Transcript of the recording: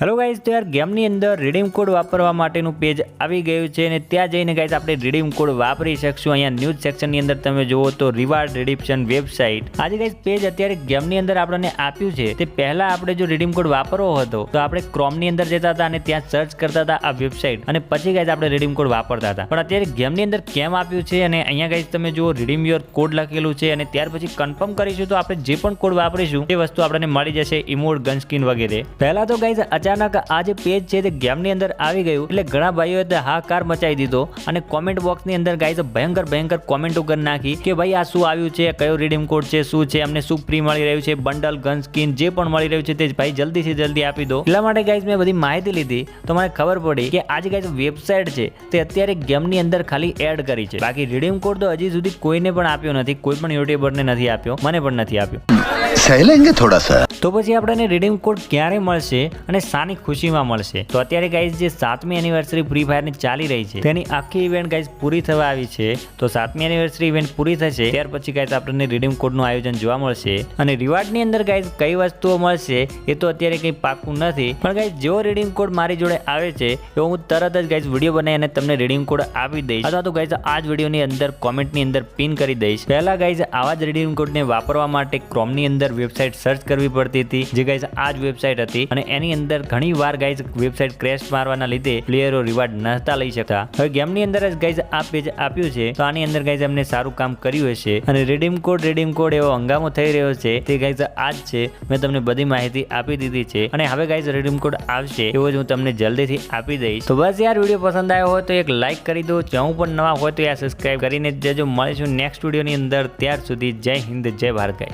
Hello guys તો યાર ગેમની અંદર રીડીમ કોડ વાપરવા માટેનું પેજ આવી ગયું છે અને ત્યાં જઈને ગાઈઝ આપણે રીડીમ કોડ વાપરી શકશું. અહીંયા ન્યૂઝ સેક્શનની અંદર તમે જુઓ તો રિવાર્ડ રિડિપ્શન વેબસાઇટ આજે ગાઈઝ પેજ અત્યારે ગેમની અંદર આપણને આપ્યું છે. તે પહેલા આપણે જો રીડીમ કોડ વાપરવો હતો, તો આપણે ક્રોમની અંદર જતા હતા અને ત્યાં સર્ચ કરતા હતા આ વેબસાઇટ અને પછી ગાઈઝ આપણે રીડીમ કોડ વાપરતા હતા. પણ અત્યારે ગેમની અંદર કેમ આપ્યું છે અને અહીંયા ગાઈઝ તમે જુઓ રીડીમ યોર કોડ લખેલું છે અને ત્યાર પછી કન્ફર્મ કરીશું તો આપણે જે પણ કોડ વાપરીશું એ વસ્તુ આપણને મળી જશે ઇમોડ ગન સ્કીન વગેરે. પહેલા તો ગાઈઝ અચાનક આ જે પેજ છે તે ગેમની અંદર આવી ગયું એટલે ઘણા ભાઈઓએ હાકાર મચાવી દીધો અને કોમેન્ટ બોક્સની અંદર ગાઈઝ ભયંકર ભયંકર કોમેન્ટો કરી નાખી કે ભાઈ આ શું આવ્યું છે, કયો રીડીમ કોડ છે, શું છે, અમને શું ફ્રી મળી રહ્યું છે બંડલ ગન સ્કીન જે પણ મળી રહ્યું છે તે ભાઈ જલ્દીથી જલ્દી આપી દો. એટલા માટે ગાઈઝ મેં બધી માહિતી લીધી, તો મને ખબર પડી કે આજે ગાઈઝ વેબસાઇટ છે તે અત્યારે ગેમની અંદર ખાલી એડ કરી છે. બાકી રીડીમ કોડ તો હજી સુધી કોઈને પણ આપ્યો નથી, કોઈ પણ યુટ્યુબરને નથી આપ્યો, મને પણ નથી આપ્યો. લેંગે થોડા સા તો પછી આપણને રીડીમ કોડ ક્યારે મળશે અને સાની ખુશીમાં મળશે? તો અત્યારે ગાઈઝ જે સાતમી એનિવર્સરી ફ્રી ફાયરની ચાલી રહી છે, તેની આખી ઇવેન્ટ ગાઈઝ પૂરી થવા આવી છે. તો સાતમી એનિવર્સરી ઇવેન્ટ પૂરી થશે, ત્યાર પછી ગાઈઝ આપણને રીડીમ કોડનું આયોજન જોવા મળશે. અને રિવાર્ડની અંદર ગાઈઝ કઈ વસ્તુઓ મળશે, એ તો અત્યારે કંઈ પાકું નથી. પણ ગાઈઝ જેવો રીડીમ કોડ મારી જોડે આવે છે, એવો હું તરત જ ગાઈઝ વીડિયો બનાવી અને તમને રીડીમ કોડ આપી દઈશ. અથવા તો ગાઈઝ આ જ વિડીયોની અંદર કોમેન્ટની અંદર પિન કરી દઈશ. પહેલા ગાઈઝ આવા જ રીડીમ કોડને વાપરવા માટે ક્રોમની અંદર વેબસાઇટ સર્ચ કરવી પડતી હતી, જે ગાઈઝ આ જ વેબસાઇટ હતી. અને એની અંદર ઘણી વાર ગાઈઝ વેબસાઇટ ક્રેશ મારવાના લીધે પ્લેયરો રિવાર્ડ નહોતા લઈ શકતા. હવે ગેમની અંદર જ ગાઈઝ આ પેજ આપ્યું છે, તો આની અંદર ગાઈઝ એમને સારું કામ કર્યું હશે. અને રીડીમ કોડ રીડીમ કોડ એવો હંગામો થઈ રહ્યો છે, તે ગાઈઝ આ જ છે, મેં તમને બધી માહિતી આપી દીધી છે. અને હવે ગાઈઝ રીડીમ કોડ આવશે, એવો જ હું તમને જલ્દીથી આપી દઈશ. તો બસ યાર, વીડિયો પસંદ આવ્યો હોય તો એક લાઇક કરી દો. જો પણ નવા હોય તો યાર સબસ્ક્રાઇબ કરીને જજો. મળીશું નેક્સ્ટ વિડીયોની અંદર. ત્યાર સુધી જય હિન્દ, જય ભારત ગાઈઝ